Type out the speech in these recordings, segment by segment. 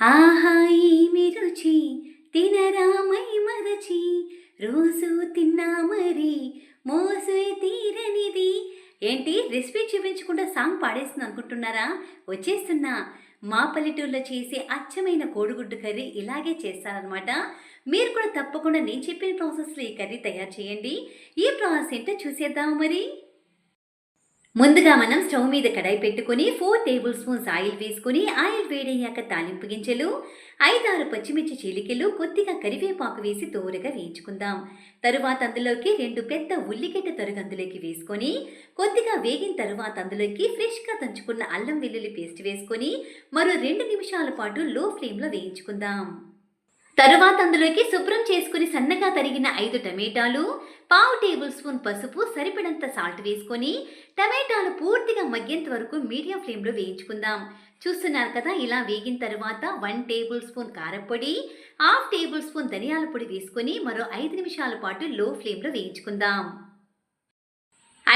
ఆహా ఏమి రుచి తినరామై మరచి రోజు తిన్నా మరి మోసే తీరనిది. ఏంటి? రెసిపీ చూపించకుండా సాంగ్ పాడేస్తుంది అనుకుంటున్నారా? వచ్చేస్తున్నా. మా పల్లెటూరులో చేసే అచ్చమైన కోడిగుడ్డు కర్రీ ఇలాగే చేస్తారనమాట మీరు కూడా తప్పకుండా నేను చెప్పిన ప్రాసెస్లో ఈ కర్రీ తయారు చేయండి. ఈ ప్రాసెస్ ఏంటో చూసేద్దాం మరి? ముందుగా మనం స్టవ్ మీద కడాయి పెట్టుకొని ఫోర్ టేబుల్ స్పూన్స్ ఆయిల్ వేసుకొని ఆయిల్ వేడయ్యాక తాలింపు గింజలు ఐదారు పచ్చిమిర్చి చీలికలు కొద్దిగా కరివేపాకు వేసి దోరగా వేయించుకుందాం. తరువాత అందులోకి రెండు పెద్ద ఉల్లిగడ్డ తరుగు అందులోకి వేసుకొని కొద్దిగా వేగిన తరువాత అందులోకి ఫ్రెష్గా దంచుకున్న అల్లం వెల్లుల్లి పేస్ట్ వేసుకొని మరో రెండు నిమిషాల పాటు లో ఫ్లేమ్లో వేయించుకుందాం. తరువాత అందులోకి శుభ్రం చేసుకుని సన్నగా తరిగిన ఐదు టమేటాలు పావు టేబుల్ స్పూన్ పసుపు సరిపడంత సాల్ట్ వేసుకొని టమాటాలు పూర్తిగా మగ్గేంత వరకు మీడియం ఫ్లేమ్లో వేయించుకుందాం. చూస్తున్నారు కదా ఇలా వేగిన తర్వాత వన్ టేబుల్ స్పూన్ కారపొడి హాఫ్ టేబుల్ స్పూన్ ధనియాల పొడి వేసుకొని మరో ఐదు నిమిషాల పాటు లో ఫ్లేమ్లో వేయించుకుందాం.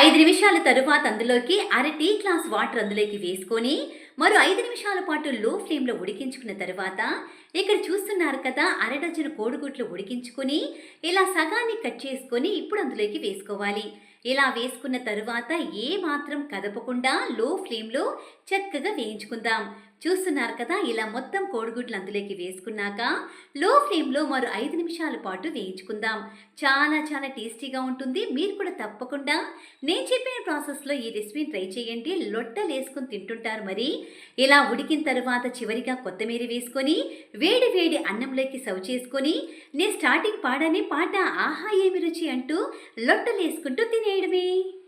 ఐదు నిమిషాల తరువాత అందులోకి అర టీ గ్లాస్ వాటర్ అందులోకి వేసుకొని మరో ఐదు నిమిషాల పాటు లో ఫ్లేమ్లో ఉడికించుకున్న తర్వాత ఇక్కడ చూస్తున్నారు కదా అర డజన్ కోడిగుడ్లు ఉడికించుకొని ఇలా సగాన్ని కట్ చేసుకొని ఇప్పుడు అందులోకి వేసుకోవాలి. ఇలా వేసుకున్న తరువాత ఏ మాత్రం కదపకుండా లో ఫ్లేమ్లో చక్కగా వేయించుకుందాం. చూస్తున్నారు కదా ఇలా మొత్తం కోడిగుడ్లు అందులోకి వేసుకున్నాక లో ఫ్లేమ్లో మరో ఐదు నిమిషాల పాటు వేయించుకుందాం. చాలా చాలా టేస్టీగా ఉంటుంది. మీరు కూడా తప్పకుండా నేను చెప్పిన ప్రాసెస్లో ఈ రెసిపీని ట్రై చేయండి. లొట్టలు వేసుకొని తింటుంటారు మరి. ఇలా ఉడికిన తర్వాత చివరిగా కొత్తిమీర వేసుకొని వేడి వేడి అన్నంలోకి సర్వ్ చేసుకొని నేను స్టార్టింగ్ పాడనే పాట ఆహా ఏమి రుచి అంటూ లొట్టలు వేసుకుంటూ need me.